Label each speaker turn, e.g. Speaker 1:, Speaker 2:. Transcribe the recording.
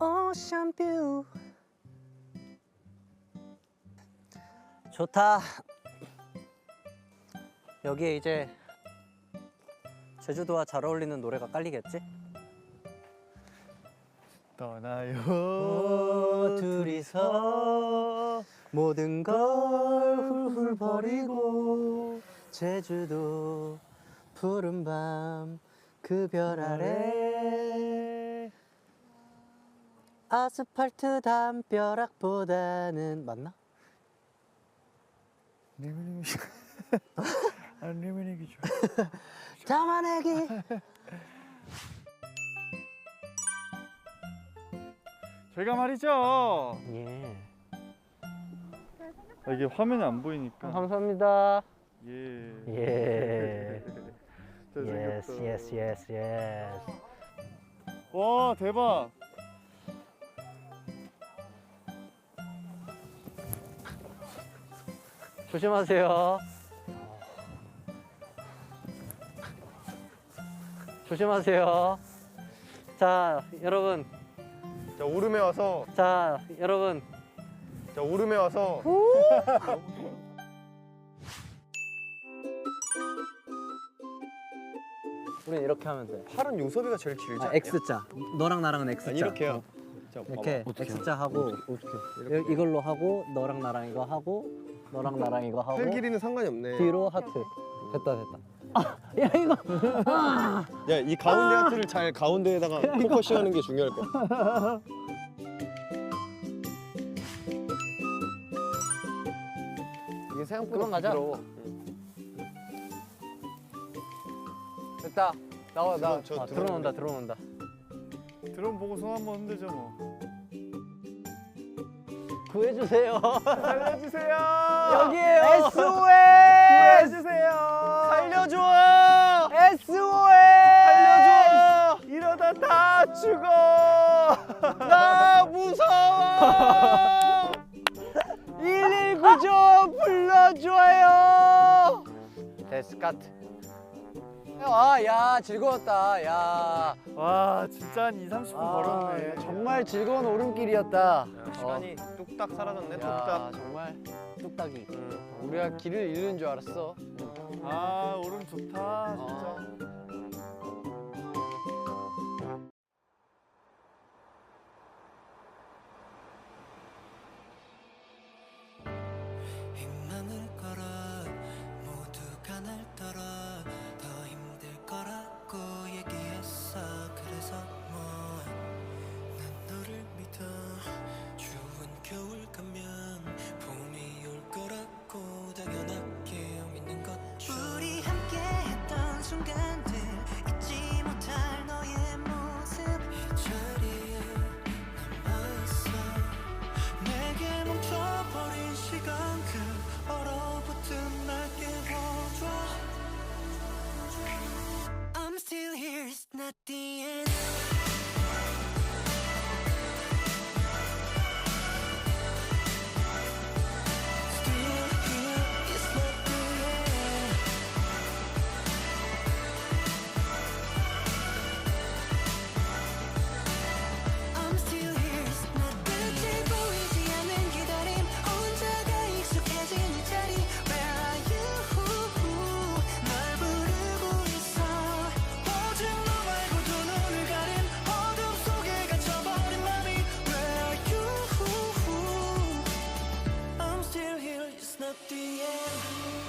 Speaker 1: 오션뷰 좋다. 여기에 이제 제주도와 잘 어울리는 노래가 깔리겠지?
Speaker 2: 떠나요.
Speaker 1: 오, 둘이서 모든 걸 훌훌 버리고 제주도 푸른 밤 그 별 아래 아스팔트 담벼락보다는 맞나?
Speaker 2: 리미님이 아 좋아.
Speaker 1: 담아내기.
Speaker 2: 저희가 말이죠.
Speaker 1: 예.
Speaker 2: 아, 이게 화면에 안 보이니까.
Speaker 1: 감사합니다.
Speaker 2: 예.
Speaker 1: 예. 예스 예스 예스 예스
Speaker 2: 와 대박
Speaker 1: 조심하세요. 조심하세요. 자, 여러분.
Speaker 3: 자 오름에 와서
Speaker 1: 자, 여러분.
Speaker 3: 자 오름에 와서
Speaker 1: 우린 이렇게 하면 돼.
Speaker 3: 팔은 요섭이가 제일 길지
Speaker 1: 아,
Speaker 3: 않냐?
Speaker 1: X자. 너랑 나랑은 X자.
Speaker 3: 아니 이렇게 해요 자,
Speaker 1: 이렇게
Speaker 3: 봐봐.
Speaker 1: X자 하고
Speaker 3: 어떻게
Speaker 1: 이- 이걸로 하고 너랑 나랑 이거 하고 너랑 나랑 이거 하고
Speaker 3: 팔 길이는 상관이 없네
Speaker 1: 뒤로 하트. 됐다 됐다. 아, 야 이거. 아.
Speaker 3: 야 이 가운데 하트를 잘 가운데에다가 포커싱하는 게 중요할 거야 이게 생각보다
Speaker 1: 그만 가자.
Speaker 3: 부드러워
Speaker 1: 됐다. 나와
Speaker 3: 나. 저
Speaker 1: 아,
Speaker 3: 들어오는데.
Speaker 1: 들어온다 들어온다.
Speaker 2: 드럼 보고 손 한번 흔들죠 뭐
Speaker 1: 구해주세요.
Speaker 2: 살려주세요
Speaker 1: 여기에요.
Speaker 2: SOS 구해주세요
Speaker 1: 살려줘.
Speaker 2: SOS
Speaker 1: 살려줘.
Speaker 2: 이러다 다 죽어
Speaker 1: 나 무서워. 119좀 불러줘요. 데스카트. 아, 야, 즐거웠다. 야.
Speaker 2: 와 진짜 한 2, 30분
Speaker 1: 아,
Speaker 2: 걸었네
Speaker 1: 정말 즐거운 오름길이었다.
Speaker 3: 시간이 뚝딱 사라졌네
Speaker 1: 야,
Speaker 3: 뚝딱
Speaker 1: 정말 뚝딱이.
Speaker 4: 우리가 길을 잃는 줄 알았어.
Speaker 2: 아 오름 좋다 진짜
Speaker 1: 아.
Speaker 5: 희망을 걸어 모두가 날 떨어 nothing at the end.